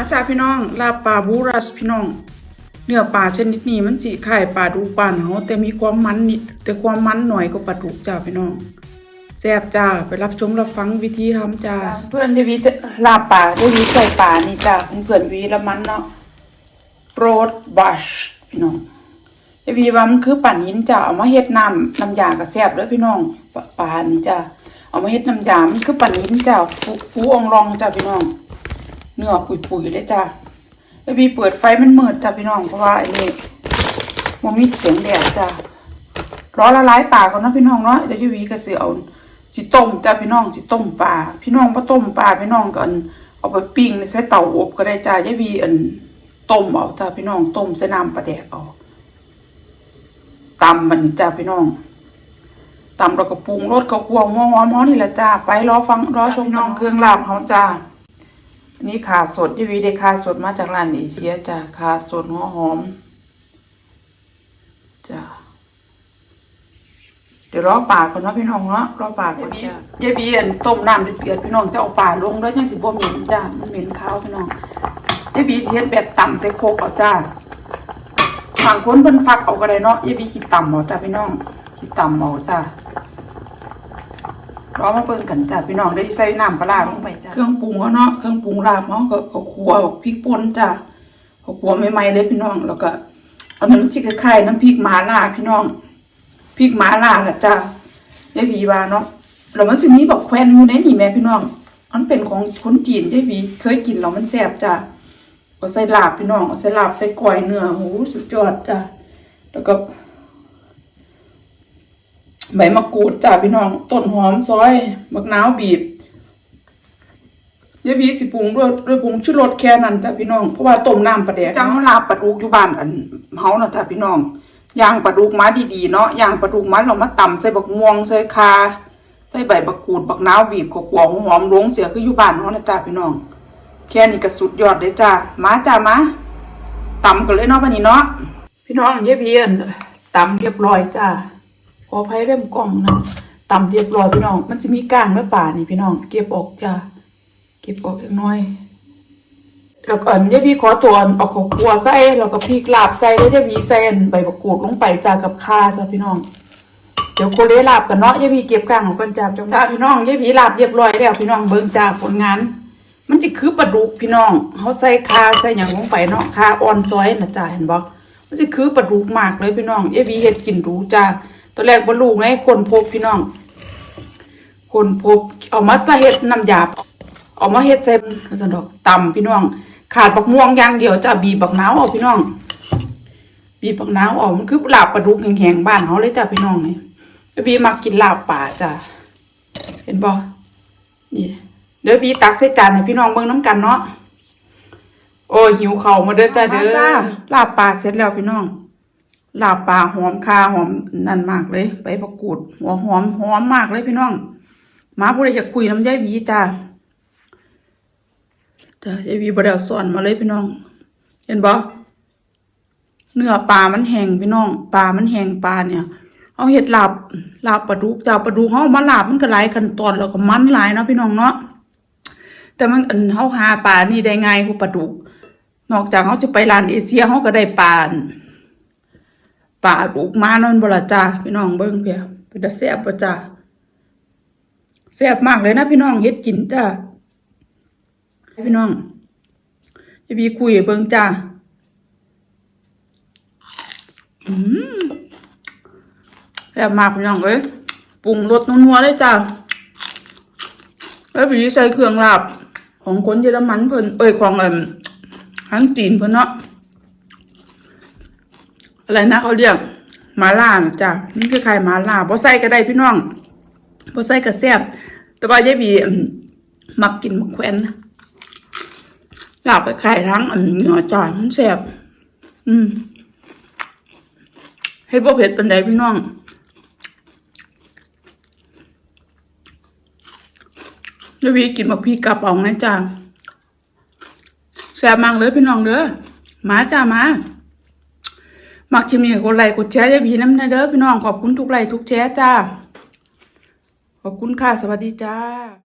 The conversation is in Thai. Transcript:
มาจาพี่น้องลาปลาบูรัสพี่น้อง เนื้อปลาชนิดนี้มันสิคล้ายปลาดุกบ้านเฮาแต่มีความมันนิดแต่ความมันหน่อยกว่าปลาดุกจ้าพี่น้องแซ่บจ้าไปรับชมรับฟังวิธีทำจ้าเพื่อนจะวีจะลาปลาจะวีใส่ปลานี่จ้าเพื่อนวีละมันเนาะโปรดบัชพี่น้องจะวีว่ามันคือปั่นหินจ้าเอามาเฮ็ดน้ำน้ำยาก็แซ่บด้อพี่น้องปลานี่จ้าเอามาเฮ็ดน้ำยามันคือปั่นหินจ้าฟูฟูอองรองจ้าพี่น้อง เนื้อปุยๆเลยจ้าแล้วบีเปิดไฟมันมืดจ้าพี่น้องเพราะว่าไอ้นี่มันมีเสียงแดดจ้าร้อละลายปลาก่อนนะพี่น้องเนาะเดี๋ยวยูวีก็สิเอาสิต้มจ้าพี่น้องสิต้มปลาพี่น้องบ่ต้มปลาพี่น้องก็อันเอาไปปิ้งใส่เตาอบก็ได้จ้ายายวีอันต้มเอาจ้าพี่น้องต้มใส่น้ำปลาแดกเอาตำมันจ้าพี่น้องตำแล้วก็ปรุงรสก็ควงหัวหอมนี่แหละจ้าไปรอฟังรอชมน้องเครื่องลาบเขาจ้า อันนี้ขาสดยี่วีได้ขาสดมาจากร้านเอเชียจ้ะขาสดหัวหอมจ้ะเดี๋ยวรอปาก่อนเนาะพี่น้องเนาะรอปาก่อนจ้ะยายบีอันต้มน้ำเดือดพี่น้องจะเอาปลาลงแล้วยังสิบ่เหม็นจ้ะมันเหม็นขาวพี่น้องยายบีเฮ็ดแบบต่ำใส่โคกเอาจ้าบางคนเพิ่นฟักเอาก็ได้เนาะยายบีคิดต่ำเอาจ้ะพี่น้องคิดต่ำเอาจ้ะ รอมาเบิ่งกันจ้ะพี่น้องได้ใส่น้ำปลาร้าลงไปจ้ะเครื่องปรุงเขาเนาะเครื่องปรุงลาบเขาก็เขาคั่วพริกป่นจ้ะเขาคั่วใหม่ๆเลยพี่น้องแล้วก็เอาน้ำจิ้มคล้ายๆน้ำพริกหมาล่าพี่น้องพริกหมาล่าแหละจ้ะยายหวีว่าเนาะแล้วมันสิมีแบบแควนอยู่ในนี่แม่พี่น้องมันเป็นของคนจีนยายหวีเคยกินแล้วมันแซ่บจ้ะเอาใส่ลาบพี่น้องเอาใส่ลาบใส่ก้อยเนื้อโหสุดยอดจ้ะแล้วก็ ใบมะกรูดจ้าพี่น้องต้นหอมซอยมะนาวบีบยายวีสิปรุงด้วยด้วยผงชูรสแค่นั้นจ้าพี่น้องเพราะว่าต้มน้ำปลาแดกจังเฮาลาบปลาดุกอยู่บ้านอันเฮาน่ะจ้าพี่น้องย่างปลาดุกมาดีๆเนาะย่างปลาดุกมาเรามาตำใส่บักม่วงใส่คาใส่ใบมะกรูดบักนาวบีบก็กวางหอมลงเสียคืออยู่บ้านเฮานะจ้าพี่น้อง แค่นี้ก็สุดยอดเลยจ้ามาจ้ามาตำกันเลยเนาะบัดนี้เนาะพี่น้องยายวีอันตำเรียบร้อยจ้า ขออภัยเริ่มกล้องนะตำเรียบร้อยพี่น้อง มันจะมีก้างและป่านี่พี่น้อง เก็บออกจ้าเก็บออกเล็กน้อย แล้วก็อันยายพี่ขอตัวเอาข้าวคั่วใส่แล้วก็พริกลาบใส่แล้วยายพี่ใส่อันใบมะกรูดลงไปจ้ากับข่าจ้าพี่น้องเดี๋ยวโคเลลาบกันเนาะยายพี่เก็บก้างของกันจ้าจ้าพี่น้องยายพี่ลาบเรียบร้อยแล้วพี่น้องเบิ่งจ้าผลงาน มันจะคือปลาดุกพี่น้องเขาใส่คาใส่หยังลงไปเนาะคาอ่อนซอยนะจ้าเห็นบ่มันจะคือปลาดุกมากเลยพี่น้องยายพี่เฮ็ดกินดูจ้า ตอนแรกบ่รู้ไงคนพบพี่น้อง คนพบเอามาตะเฮ็ดน้ำยาเอามาเฮ็ดใส่สันดอกตำพี่น้อง ขาดบักม่วงอย่างเดียวจ้ะบีบบักนาวเอาพี่น้อง บีบบักนาวเอามันคือลาบปลาดุกแห้งๆบ้านเฮาเลยจ้ะพี่น้องนี่บีมักกินลาบป่าจ้ะเห็นบ่นี่เดี๋ยวบีตักใส่จานให้พี่น้องเบิ่งน้ำกันเนาะโอ้ยหิวข้าวมาเด้อจ้าเด้อลาบป่าเสร็จแล้วพี่น้อง ลาบปลาหอมคาหอมนั่นมากเลยใบประกูดหัวหอมหอมมากเลยพี่น้องมาผู้ใดอยากคุยน้ำยายวีจ้าจ้ายายวีบดเอาสอนมาเลยพี่น้อง เห็นบ่เนื้อปลามันแห้งพี่น้องปลามันแห้งปลาเนี่ยเอาเห็ดลาบลาบปลาดุกจ้าปลาดุกเขาเอามาลาบมันก็หลายขั้นตอนแล้วก็มันหลายเนาะพี่น้องเนาะแต่มันเขาหาปลานี่ได้ง่ายกว่าปลาดุก นอกจากเขาจะไปร้านเอเชียเขาก็ได้ปลา ป่าลูกมานั่นบละจ้าพี่น้องเบิ่งเพียเป็นตาแซ่บบ่จ้าแซ่บมากเลยนะพี่น้องเฮ็ดกินจ้าให้พี่น้อง จะมีคุยเบิ่งจ้าอืมแซ่บมากพี่น้องเอ้ยปรุงรสนัวๆเลยจ้าแล้วพี่ใส่เครื่องลาบของคนเยอรมันเพิ่นเอ้ยของเอิ่มทั้งจีนเพิ่นเนาะ อะไรนะเขาเรียกมาล่านะจ้ะนี่คือใครมาล่าบ่ใส่ก็ได้พี่น้องบ่ใส่ก็แซ่บแต่ว่ายายบีมักกินมักแควนนะลาบไปไขายทั้งอันเหนือจ่อยมันแซ่บอืมเฮ็ดบ่เผ็ดปานใดพี่น้องยายบีกินมักพี่กับเอาไงจ้ะแซ่บมากเลยพี่น้องเด้อมาจ้ามา มักคลิปนี้กดไลค์กดแชร์อย่าพีน้ำนะเด้อพี่น้องขอบคุณทุกไลค์ทุกแชร์จ้า ขอบคุณค่ะ สวัสดีจ้า